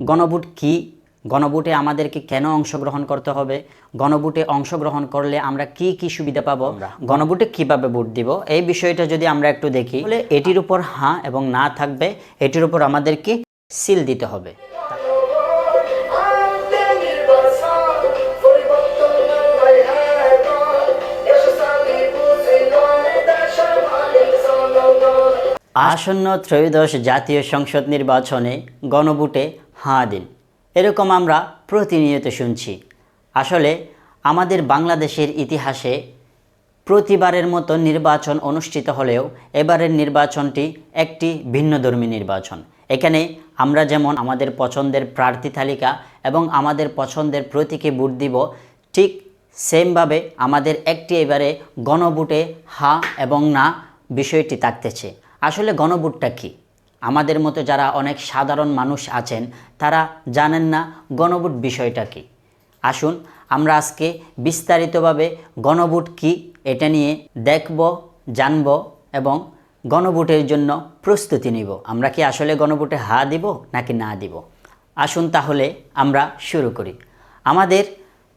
গণভোট কি? গণভোটে আমাদেরকে কেন অংশগ্রহণ করতে হবে? গণভোটে অংশগ্রহণ করলে আমরা কি কি সুবিধা পাবো? গণভোটে কীভাবে ভোট দিব? এই বিষয়টা যদি আমরা একটু দেখি তাহলে এটির উপর হ্যাঁ এবং না থাকবে এটির উপর আমাদেরকে সিল দিতে হবে। আসন্ন ত্রয়োদশ জাতীয় সংসদ নির্বাচনে গণভোটে হাঁ দিন এরকম আমরা প্রতিনিয়ত শুনছি। আসলে আমাদের বাংলাদেশের ইতিহাসে প্রতিবারের মতো নির্বাচন অনুষ্ঠিত হলেও এবারের নির্বাচনটি একটি ভিন্নধর্মী নির্বাচন। এখানে আমরা যেমন আমাদের পছন্দের প্রার্থী তালিকা এবং আমাদের পছন্দের প্রতীকে ভোট দিব, ঠিক সেমভাবে আমাদের একটি এবারে গণভোটে হা এবং না বিষয়টি থাকতেছে। আসলে গণভোটটা কী? আমাদের মতো যারা অনেক সাধারণ মানুষ আছেন, তারা জানেন না গণভোট বিষয়টা কী। আসুন, আমরা আজকে বিস্তারিতভাবে গণভোট কি, এটা নিয়ে দেখব, জানব এবং গণভোটের জন্য প্রস্তুতি নিব। আমরা কি আসলে গণভোটে হা দিব নাকি না দিব? আসুন তাহলে আমরা শুরু করি। আমাদের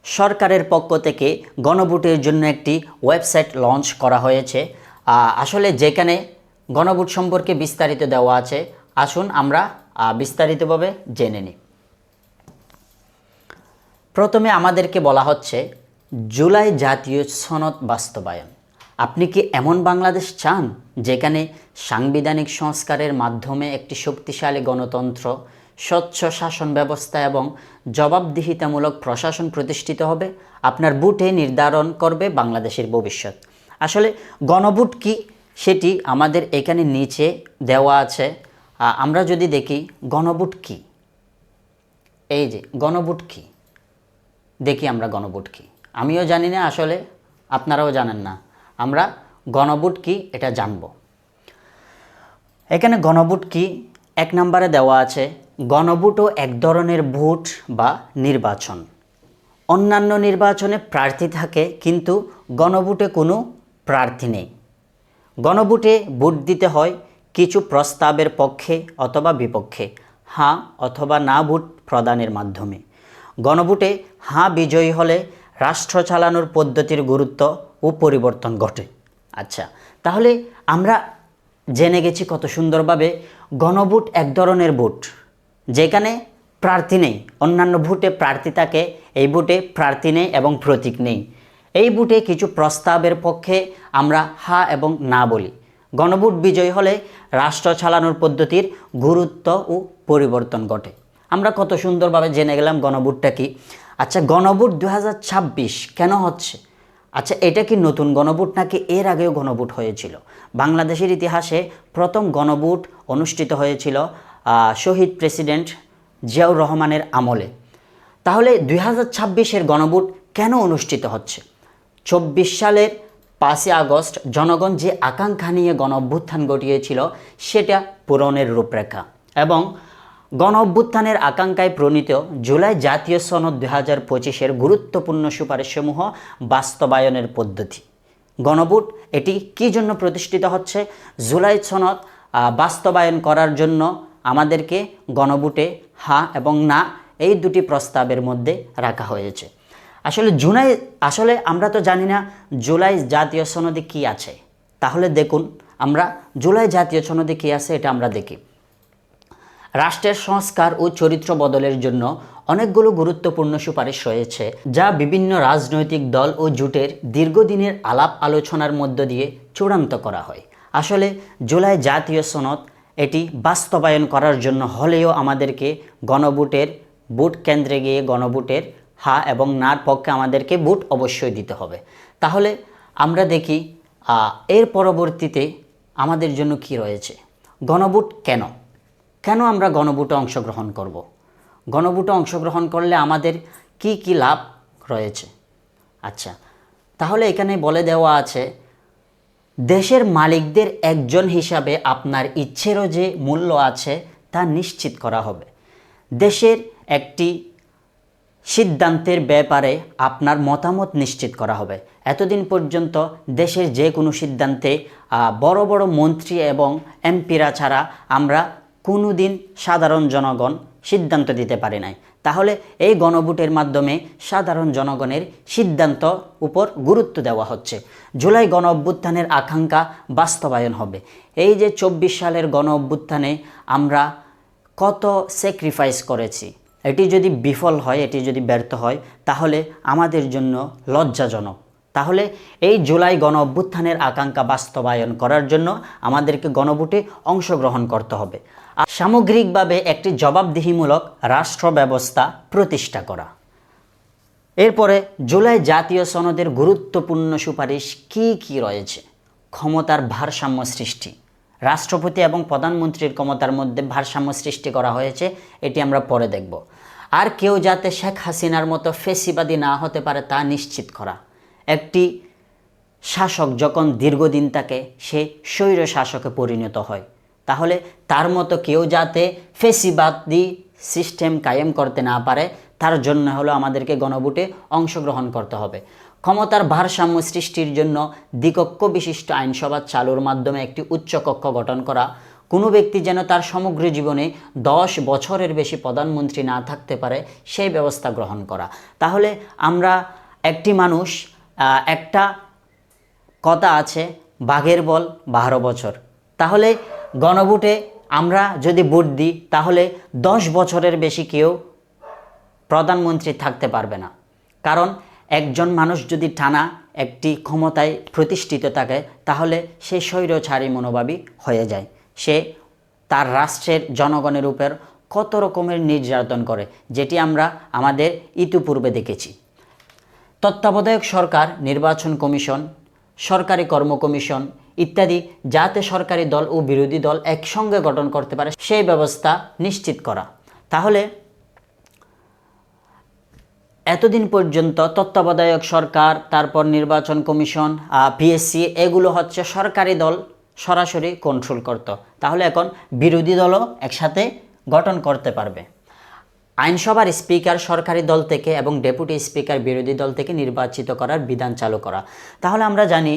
সরকারের পক্ষ থেকে গণভোটের জন্য একটি ওয়েবসাইট লঞ্চ করা হয়েছে। আসলে যেখানে গণভোট সম্পর্কে বিস্তারিত দেওয়া আছে। আসুন আমরা বিস্তারিতভাবে জেনে নিই। প্রথমে আমাদেরকে বলা হচ্ছে, জুলাই জাতীয় সনদ বাস্তবায়ন। আপনি কি এমন বাংলাদেশ চান, যেখানে সাংবিধানিক সংস্কারের মাধ্যমে একটি শক্তিশালী গণতন্ত্র, স্বচ্ছ শাসন ব্যবস্থা এবং জবাবদিহিতামূলক প্রশাসন প্রতিষ্ঠিত হবে? আপনার বুটে নির্ধারণ করবে বাংলাদেশের ভবিষ্যৎ। আসলে গণভোট কি সেটি আমাদের এখানে নিচে দেওয়া আছে। আমরা যদি দেখি, গণভোট কি? এই যে, গণভোট কি? দেখি আমরা গণভোট কি। আমিও জানি না আসলে, আপনারাও জানেন না। আমরা গণভোট কি, এটা জানব। এখানে গণভোট কি, এক নম্বরে দেওয়া আছে, গণভোটও এক ধরনের ভোট বা নির্বাচন। অন্যান্য নির্বাচনে প্রার্থী থাকে, কিন্তু গণভোটে কোনো প্রার্থী নেই। গণভোটে ভোট দিতে হয় কিছু প্রস্তাবের পক্ষে অথবা বিপক্ষে হাঁ অথবা না ভোট প্রদানের মাধ্যমে। গণভোটে হাঁ বিজয়ী হলে রাষ্ট্র চালানোর পদ্ধতির গুরুত্ব ও পরিবর্তন ঘটে। আচ্ছা তাহলে আমরা জেনে গেছি কত সুন্দরভাবে গণভোট এক ধরনের ভোট, যেখানে প্রার্থী নেই, অন্যান্য ভোটে প্রার্থী থাকে, এই ভোটে প্রার্থী নেই এবং প্রতীক নেই। এই বুটে কিছু প্রস্তাবের পক্ষে আমরা হা এবং না বলি। গণভোট বিজয় হলে রাষ্ট্র চালানোর পদ্ধতির গুরুত্ব ও পরিবর্তন ঘটে। আমরা কত সুন্দরভাবে জেনে গেলাম গণভোটটা কি। আচ্ছা গণভোট দুই হাজার ছাব্বিশ কেন হচ্ছে? আচ্ছা এটা কি নতুন গণভোট নাকি এর আগেও গণভোট হয়েছিল? বাংলাদেশের ইতিহাসে প্রথম গণভোট অনুষ্ঠিত হয়েছিল শহীদ প্রেসিডেন্ট জিয়াউর রহমানের আমলে। তাহলে দুই হাজার ছাব্বিশের গণভোট কেন অনুষ্ঠিত হচ্ছে? চব্বিশ সালের পাঁচই আগস্ট জনগণ যে আকাঙ্ক্ষা নিয়ে গণ অভ্যুত্থান ঘটিয়েছিল, সেটা পূরণের রূপরেখা এবং গণ অভ্যুত্থানের আকাঙ্ক্ষায় প্রণীত জুলাই জাতীয় সনদ দু হাজার পঁচিশের গুরুত্বপূর্ণ সুপারিশসমূহ বাস্তবায়নের পদ্ধতি। গণভোট, এটি কী জন্য প্রতিষ্ঠিত হচ্ছে? জুলাই সনদ বাস্তবায়ন করার জন্য আমাদেরকে গণভোটে হা এবং না এই দুটি প্রস্তাবের মধ্যে রাখা হয়েছে। আসলে জুলাই আসলে আমরা তো জানি না জুলাই জাতীয় সনদে কি আছে। তাহলে দেখুন, আমরা জুলাই জাতীয় সনদে কি আছে এটা আমরা দেখি। রাষ্ট্রের সংস্কার ও চরিত্র বদলের জন্য অনেকগুলো গুরুত্বপূর্ণ সুপারিশ রয়েছে, যা বিভিন্ন রাজনৈতিক দল ও জোটের দীর্ঘদিনের আলাপ আলোচনার মধ্য দিয়ে চূড়ান্ত করা হয়। আসলে জুলাই জাতীয় সনদ এটি বাস্তবায়ন করার জন্য হলেও আমাদেরকে গণভোটের, ভোট কেন্দ্রে গিয়ে গণভোটের হা এবং নার পক্ষে আমাদেরকে ভোট অবশ্যই দিতে হবে। তাহলে আমরা দেখি এর পরবর্তীতে আমাদের জন্য কি রয়েছে? গণভোট কেন? কেন আমরা গণভোটে অংশগ্রহণ করব? গণভোটে অংশগ্রহণ করলে আমাদের কি কি লাভ রয়েছে? আচ্ছা তাহলে এখানে বলে দেওয়া আছে, দেশের মালিকদের একজন হিসাবে আপনার ইচ্ছেরও যে মূল্য আছে তা নিশ্চিত করা হবে। দেশের একটি সিদ্ধান্তের ব্যাপারে আপনার মতামত নিশ্চিত করা হবে। এতদিন পর্যন্ত দেশের যে কোনো সিদ্ধান্তে বড় বড় মন্ত্রী এবং এমপিরা ছাড়া আমরা কোনো দিন সাধারণ জনগণ সিদ্ধান্ত দিতে পারি নাই। তাহলে এই গণভোটের মাধ্যমে সাধারণ জনগণের সিদ্ধান্ত উপর গুরুত্ব দেওয়া হচ্ছে। জুলাই গণ অভ্যুত্থানের আকাঙ্ক্ষা বাস্তবায়ন হবে। এই যে চব্বিশ সালের গণ অভ্যুত্থানে আমরা কত স্যাক্রিফাইস করেছি এটি যদি বিফল হয়, এটি যদি ব্যর্থ হয়, তাহলে আমাদের জন্য লজ্জাজনক। তাহলে এই জুলাই গণ অভ্যুত্থানের আকাঙ্ক্ষা বাস্তবায়ন করার জন্য আমাদেরকে গণভোটে অংশগ্রহণ করতে হবে। আর সামগ্রিকভাবে একটি জবাবদিহিমূলক রাষ্ট্র ব্যবস্থা প্রতিষ্ঠা করা। এরপরে জুলাই জাতীয় সনদের গুরুত্বপূর্ণ সুপারিশ কি কি রয়েছে? ক্ষমতার ভারসাম্য সৃষ্টি। রাষ্ট্রপতি এবং প্রধানমন্ত্রীর ক্ষমতার মধ্যে ভারসাম্য সৃষ্টি করা হয়েছে, এটি আমরা পরে দেখব। আর কেউ যাতে শেখ হাসিনার মতো ফেসিবাদী না হতে পারে তা নিশ্চিত করা। একটি শাসক যখন দীর্ঘদিন থাকে সে স্বৈর শাসকে পরিণত হয়। তাহলে তার মতো কেউ যাতে ফেসিবাদী সিস্টেম কায়েম করতে না পারে, তার জন্য হলো আমাদেরকে গণভোটে অংশগ্রহণ করতে হবে। ক্ষমতার ভারসাম্য সৃষ্টির জন্য দ্বিকক্ষ বিশিষ্ট আইনসভা চালুর মাধ্যমে একটি উচ্চকক্ষ গঠন করা কোনো ব্যক্তি যেন তার সমগ্র জীবনে দশ বছরের বেশি প্রধানমন্ত্রী না থাকতে পারে, সেই ব্যবস্থা গ্রহণ করা। তাহলে আমরা একটি মানুষ একটা কথা আছে, বাঘের বল বারো বছর। তাহলে গণভোটে আমরা যদি ভোট দিই, তাহলে দশ বছরের বেশি কেউ প্রধানমন্ত্রী থাকতে পারবে না। কারণ একজন মানুষ যদি টানা একটি ক্ষমতায় প্রতিষ্ঠিত থাকে, তাহলে সে স্বৈরচারী মনোভাবী হয়ে যায়। সে তার রাষ্ট্রের জনগণের উপর কত রকমের নির্যাতন করে, যেটি আমরা আমাদের ইতিপূর্বে দেখেছি। তত্ত্বাবধায়ক সরকার, নির্বাচন কমিশন, সরকারি কর্ম কমিশন ইত্যাদি যাতে সরকারি দল ও বিরোধী দল একসঙ্গে গঠন করতে পারে, সেই ব্যবস্থা নিশ্চিত করা। তাহলে এতদিন পর্যন্ত তত্ত্বাবধায়ক সরকার, তারপর নির্বাচন কমিশন পিএসসি এগুলো হচ্ছে সরকারি দল সরাসরি কন্ট্রোল করত। তাহলে এখন বিরোধী দলও একসাথে গঠন করতে পারবে। আইনসভার স্পিকার সরকারি দল থেকে এবং ডেপুটি স্পিকার বিরোধী দল থেকে নির্বাচিত করার বিধান চালু করা। তাহলে আমরা জানি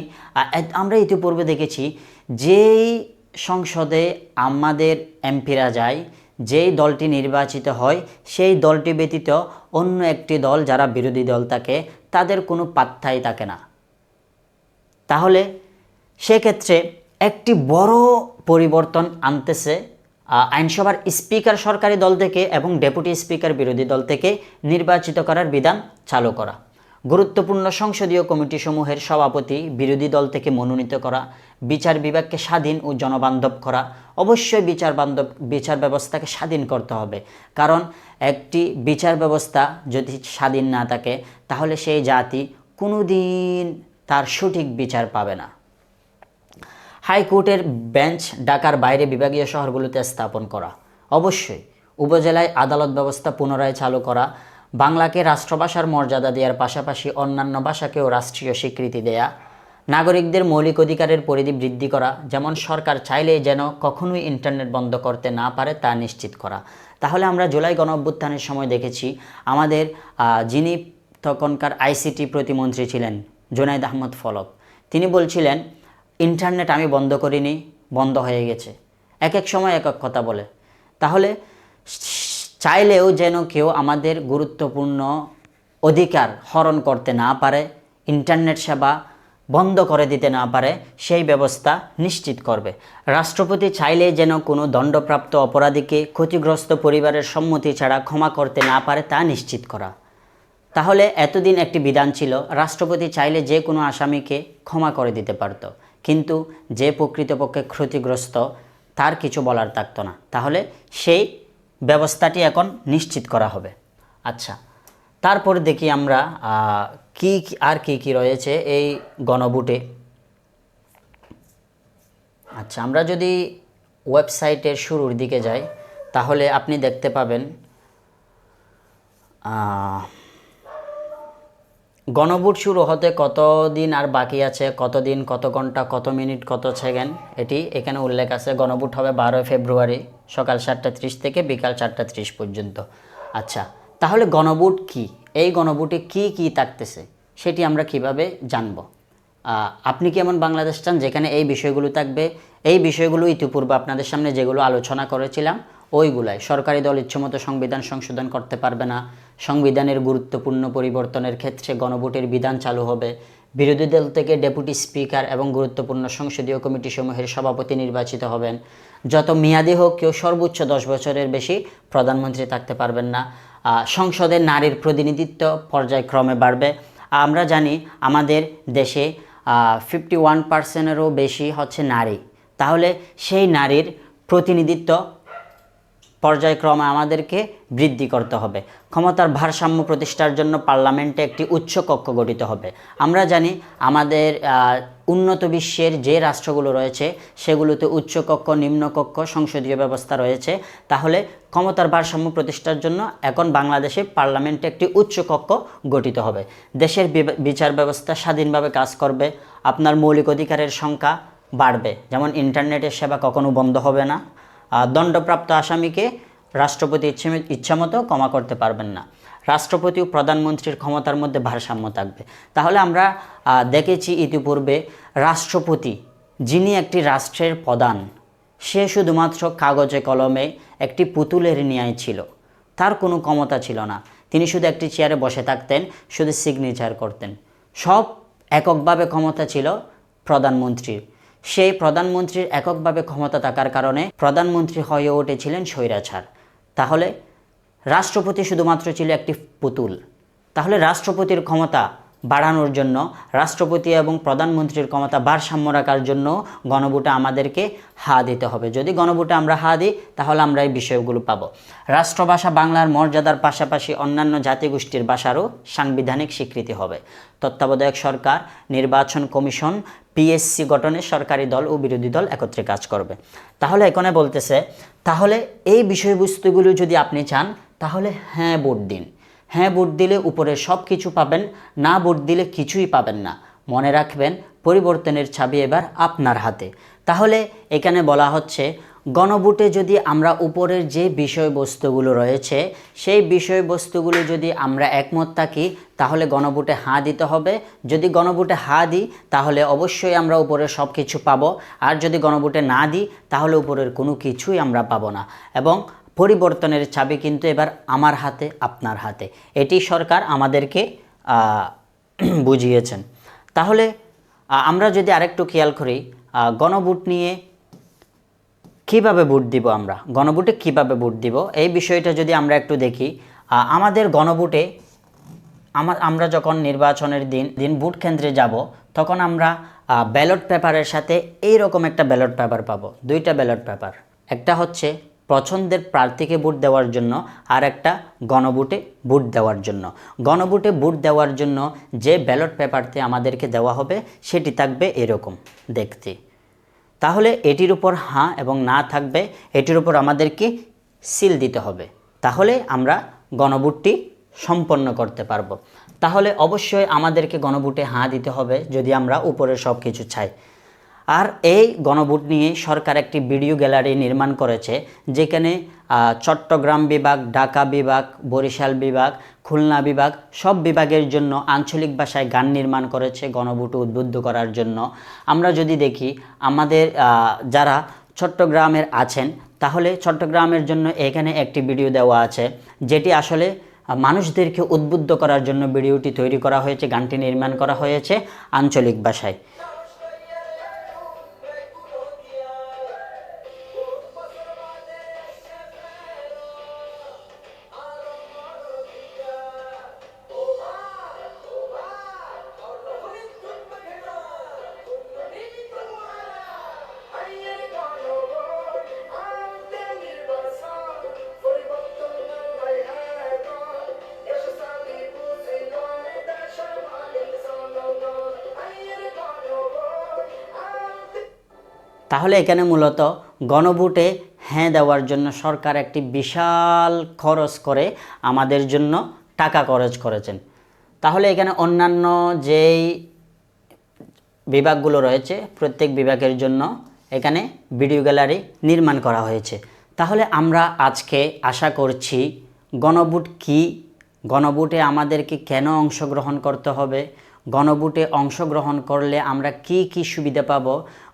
আমরা ইতিপূর্বে দেখেছি, যেই সংসদে আমাদের এমপিরা যায়, যেই দলটি নির্বাচিত হয়, সেই দলটি ব্যতীত অন্য একটি দল যারা বিরোধী দল থাকে, তাদের কোনো পাত্তাই থাকে না। তাহলে সেক্ষেত্রে একটি বড় পরিবর্তন আনতেছে আইনসভার স্পিকার সরকারি দল থেকে এবং ডেপুটি স্পিকার বিরোধী দল থেকে নির্বাচিত করার বিধান চালু করা। গুরুত্বপূর্ণ সংসদীয় কমিটিসমূহের সভাপতি, বিরোধী দল থেকে মনোনীত করা, বিচার বিভাগকে স্বাধীন ও জনবান্ধব করা। অবশ্যই বিচার বান্ধব, বিচার ব্যবস্থাকে স্বাধীন করতে হবে। কারণ একটি বিচার ব্যবস্থা যদি স্বাধীন না থাকে, তাহলে সেই জাতি কোনোদিন তার সঠিক বিচার পাবে না। হাইকোর্টের বেঞ্চ ঢাকার বাইরে বিভাগীয় শহরগুলোতে স্থাপন করা। অবশ্যই, উপজেলায় আদালত ব্যবস্থা পুনরায় চালু করা, বাংলাকে রাষ্ট্রভাষার মর্যাদা দেওয়ার পাশাপাশি অন্যান্য ভাষাকেও রাষ্ট্রীয় স্বীকৃতি দেয়া, নাগরিকদের মৌলিক অধিকারের পরিধি বৃদ্ধি করা, যেমন সরকার চাইলে যেন কখনোই ইন্টারনেট বন্ধ করতে না পারে তা নিশ্চিত করা। তাহলে আমরা জুলাই গণ অভ্যুত্থানের সময় দেখেছি, আমাদের যিনি তখনকার আইসিটি প্রতিমন্ত্রী ছিলেন, জুনাইদ আহমদ ফলক, তিনি বলছিলেন ইন্টারনেট আমি বন্ধ করিনি, বন্ধ হয়ে গেছে। এক এক সময় এক এক কথা বলে। তাহলে চাইলেও যেন কেউ আমাদের গুরুত্বপূর্ণ অধিকার হরণ করতে না পারে, ইন্টারনেট সেবা বন্ধ করে দিতে না পারে, সেই ব্যবস্থা নিশ্চিত করবে। রাষ্ট্রপতি চাইলে যেন কোনো দণ্ডপ্রাপ্ত অপরাধীকে ক্ষতিগ্রস্ত পরিবারের সম্মতি ছাড়া ক্ষমা করতে না পারে তা নিশ্চিত করা। তাহলে এতদিন একটি বিধান ছিল, রাষ্ট্রপতি চাইলে যে কোনো আসামিকে ক্ষমা করে দিতে পারত। কিন্তু যে প্রকৃতপক্ষে ক্ষতিগ্রস্ত, তার কিছু বলার থাকতো না। তাহলে সেই ব্যবস্থাটি এখন নিশ্চিত করা হবে। আচ্ছা তারপরে দেখি আমরা কি, আর কি কি রয়েছে এই গণভোটে। আচ্ছা আমরা যদি ওয়েবসাইটের শুরুর দিকে যাই, তাহলে আপনি দেখতে পাবেন গণভোট শুরু হতে কতদিন আর বাকি আছে? কতদিন, কত ঘণ্টা, কত মিনিট, কত সেকেন্ড? এটি এখানে উল্লেখ আছে। গণভোট হবে বারোই ফেব্রুয়ারি সকাল সাতটা ত্রিশ থেকে বিকাল চারটা ত্রিশ পর্যন্ত। আচ্ছা তাহলে গণভোট কি? এই গণভোটে কি কি থাকতেছে? সেটি আমরা কীভাবে জানব? আপনি কি এমন বাংলাদেশ চান যেখানে এই বিষয়গুলো থাকবে? এই বিষয়গুলো ইতিপূর্বে আপনাদের সামনে যেগুলো আলোচনা করেছিলাম ওইগুলাই। সরকারি দল ইচ্ছামতো সংবিধান সংশোধন করতে পারবে না। সংবিধানের গুরুত্বপূর্ণ পরিবর্তনের ক্ষেত্রে গণভোটের বিধান চালু হবে। বিরোধী দল থেকে ডেপুটি স্পিকার এবং গুরুত্বপূর্ণ সংসদীয় কমিটি সমূহের সভাপতি নির্বাচিত হবেন। যত মেয়াদি হোক, কেউ সর্বোচ্চ দশ বছরের বেশি প্রধানমন্ত্রী থাকতে পারবেন না। সংসদে নারীর প্রতিনিধিত্ব পর্যায়ক্রমে বাড়বে। আমরা জানি, আমাদের দেশে ফিফটি ওয়ান পার্সেন্টেরও বেশি হচ্ছে নারী। তাহলে সেই নারীর প্রতিনিধিত্ব পর্যায়ক্রমে আমাদেরকে বৃদ্ধি করতে হবে। ক্ষমতার ভারসাম্য প্রতিষ্ঠার জন্য পার্লামেন্টে একটি উচ্চ কক্ষ গঠিত হবে। আমরা জানি আমাদের উন্নত বিশ্বের যে রাষ্ট্রগুলো রয়েছে, সেগুলোতে উচ্চ কক্ষ, নিম্ন কক্ষ, সংসদীয় ব্যবস্থা রয়েছে। তাহলে ক্ষমতার ভারসাম্য প্রতিষ্ঠার জন্য এখন বাংলাদেশে পার্লামেন্টে একটি উচ্চ কক্ষ গঠিত হবে। দেশের বিচার ব্যবস্থা স্বাধীনভাবে কাজ করবে। আপনার মৌলিক অধিকারের সংখ্যা বাড়বে। যেমন ইন্টারনেটের সেবা কখনো বন্ধ হবে না। দণ্ডপ্রাপ্ত আসামিকে রাষ্ট্রপতি ইচ্ছে ইচ্ছামতো ক্ষমা করতে পারবেন না। রাষ্ট্রপতি ও প্রধানমন্ত্রীর ক্ষমতার মধ্যে ভারসাম্য থাকবে। তাহলে আমরা দেখেছি ইতিপূর্বে রাষ্ট্রপতি, যিনি একটি রাষ্ট্রের প্রধান, সে শুধুমাত্র কাগজে কলমে একটি পুতুলের ন্যায় ছিল। তার কোনো ক্ষমতা ছিল না। তিনি শুধু একটি চেয়ারে বসে থাকতেন, শুধু সিগনেচার করতেন। সব এককভাবে ক্ষমতা ছিল প্রধানমন্ত্রীর। সেই প্রধানমন্ত্রীর এককভাবে ক্ষমতা থাকার কারণে প্রধানমন্ত্রী হয়ে উঠেছিলেন স্বৈরাচার। তাহলে রাষ্ট্রপতি শুধুমাত্র ছিল একটি পুতুল। তাহলে রাষ্ট্রপতির ক্ষমতা বাড়ানোর জন্য, রাষ্ট্রপতি এবং প্রধানমন্ত্রীর ক্ষমতা ভারসাম্য রাখার জন্য গণভোটে আমাদেরকে হা দিতে হবে। যদি গণভোটে আমরা হা দিই, তাহলে আমরা এই বিষয়গুলো পাব। রাষ্ট্রভাষা বাংলার মর্যাদার পাশাপাশি অন্যান্য জাতিগোষ্ঠীর ভাষারও সাংবিধানিক স্বীকৃতি হবে। তত্ত্বাবধায়ক সরকার, নির্বাচন কমিশন, পিএসসি গঠনে সরকারি দল ও বিরোধী দল একত্রে কাজ করবে। তাহলে এখানে বলতেছে, তাহলে এই বিষয়বস্তুগুলো যদি আপনি চান, তাহলে হ্যাঁ ভোট দিন। হ্যাঁ ভোট দিলে উপরে সব কিছু পাবেন, না ভোট দিলে কিছুই পাবেন না। মনে রাখবেন, পরিবর্তনের ছাবি এবার আপনার হাতে। তাহলে এখানে বলা হচ্ছে, গণভোটে যদি আমরা উপরের যে বিষয়বস্তুগুলো রয়েছে, সেই বিষয়বস্তুগুলো যদি আমরা একমত থাকি, তাহলে গণভোটে হাঁ দিতে হবে। যদি গণভোটে হাঁ দিই, তাহলে অবশ্যই আমরা উপরের সব কিছু পাবো। আর যদি গণভোটে না দিই, তাহলে উপরের কোনো কিছুই আমরা পাবো না। এবং পরিবর্তনের চাবি কিন্তু এবার আমার হাতে, আপনার হাতে। এটি সরকার আমাদেরকে বুঝিয়েছেন। তাহলে আমরা যদি আরেকটু খেয়াল করি গণভোট নিয়ে কীভাবে ভোট দিব আমরা? গণভোটে কীভাবে ভোট দিব? এই বিষয়টা যদি আমরা একটু দেখি আমাদের গণভোটে আমার আমরা যখন নির্বাচনের দিন দিন ভোট কেন্দ্রে যাব, তখন আমরা ব্যালট পেপারের সাথে এই রকম একটা ব্যালট পেপার পাবো। দুইটা ব্যালট পেপার। একটা হচ্ছে পছন্দের প্রার্থীকে ভোট দেওয়ার জন্য আর একটা গণভোটে ভোট দেওয়ার জন্য। গণভোটে ভোট দেওয়ার জন্য যে ব্যালট পেপারটি আমাদেরকে দেওয়া হবে, সেটি থাকবে এরকম দেখতে। তাহলে এটির উপর হাঁ এবং না থাকবে, এটির উপর আমাদেরকে সিল দিতে হবে। তাহলে আমরা গণভোটটি সম্পন্ন করতে পারব। তাহলে অবশ্যই আমাদেরকে গণভোটে হাঁ দিতে হবে যদি আমরা উপরে সব কিছু চাই। আর এই গণভোট নিয়ে সরকার একটি ভিডিও গ্যালারি নির্মাণ করেছে, যেখানে চট্টগ্রাম বিভাগ, ঢাকা বিভাগ, বরিশাল বিভাগ, খুলনা বিভাগ সব বিভাগের জন্য আঞ্চলিক ভাষায় গান নির্মাণ করেছে গণভোট উদ্বুদ্ধ করার জন্য। আমরা যদি দেখি, আমাদের যারা চট্টগ্রামের আছেন, তাহলে চট্টগ্রামের জন্য এখানে একটি ভিডিও দেওয়া আছে, যেটি আসলে মানুষদেরকে উদ্বুদ্ধ করার জন্য ভিডিওটি তৈরি করা হয়েছে, গানটি নির্মাণ করা হয়েছে আঞ্চলিক ভাষায়। তাহলে এখানে মূলত গণভোটে হ্যাঁ দেওয়ার জন্য সরকার একটি বিশাল খরচ করে আমাদের জন্য টাকা খরচ করেছেন। তাহলে এখানে অন্যান্য যেই বিভাগগুলো রয়েছে, প্রত্যেক বিভাগের জন্য এখানে ভিডিও গ্যালারি নির্মাণ করা হয়েছে। তাহলে আমরা আজকে আশা করছি গণভোট কি? গণভোটে আমাদেরকে কেন অংশগ্রহণ করতে হবে? গণভোটে অংশগ্রহণ করলে আমরা কি কি সুবিধা পাব?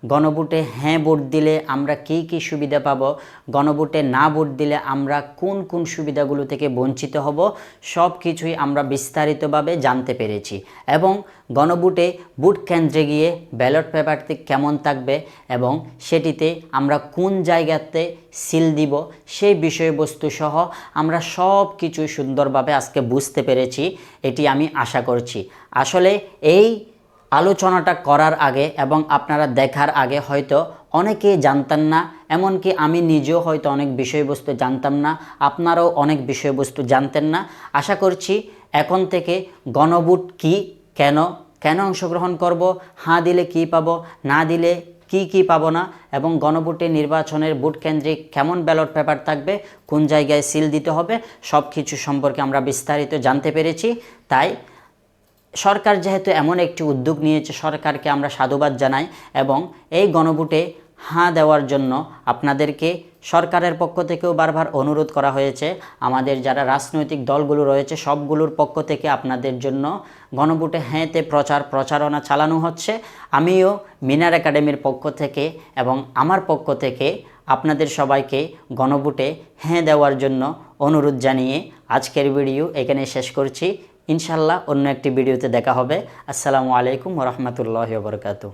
গণভোটে হ্যাঁ ভোট দিলে আমরা কি কি সুবিধা পাব? গণভোটে না ভোট দিলে আমরা কোন কোন সুবিধাগুলো থেকে বঞ্চিত হব? সব কিছুই আমরা বিস্তারিতভাবে জানতে পেরেছি। এবং গণভোটে বুট কেন্দ্রে গিয়ে ব্যালট পেপারটি কেমন থাকবে এবং সেটিতে আমরা কোন জায়গাতে সিল দিব, সেই বিষয়বস্তু সহ আমরা সব কিছু সুন্দরভাবে আজকে বুঝতে পেরেছি, এটি আমি আশা করছি। আসলে এই আলোচনাটা করার আগে এবং আপনারা দেখার আগে হয়তো অনেকেই জানতেন না, এমনকি আমি নিজেও হয়তো অনেক বিষয়বস্তু জানতাম না, আপনারাও অনেক বিষয়বস্তু জানতেন না। আশা করছি এখন থেকে গণভোট কি কেন? কেন অংশগ্রহণ করব? হাঁ দিলে কি পাব? না দিলে কি কি পাবো না? এবং গণভোটে নির্বাচনের ভোট কেন্দ্রে কেমন ব্যালট পেপার থাকবে? কোন জায়গায় সিল দিতে হবে? সব কিছু সম্পর্কে আমরা বিস্তারিত জানতে পেরেছি। তাই সরকার যেহেতু এমন একটি উদ্যোগ নিয়েছে, সরকারকে আমরা সাধুবাদ জানাই এবং এই গণভোটে হাঁ দেওয়ার জন্য আপনাদেরকে সরকারের পক্ষ থেকেও বারবার অনুরোধ করা হয়েছে। আমাদের যারা রাজনৈতিক দলগুলো রয়েছে, সবগুলোর পক্ষ থেকে আপনাদের জন্য গণভোটে হ্যাঁতে প্রচার প্রচারণা চালানো হচ্ছে। আমিও মিনার একাডেমির পক্ষ থেকে এবং আমার পক্ষ থেকে আপনাদের সবাইকে গণভোটে হ্যাঁ দেওয়ার জন্য অনুরোধ জানিয়ে আজকের ভিডিও এখানে শেষ করছি। ইনশাল্লাহ অন্য একটি ভিডিওতে দেখা হবে। আসসালামু আলাইকুম রহমতুল্লাহ বরকাতু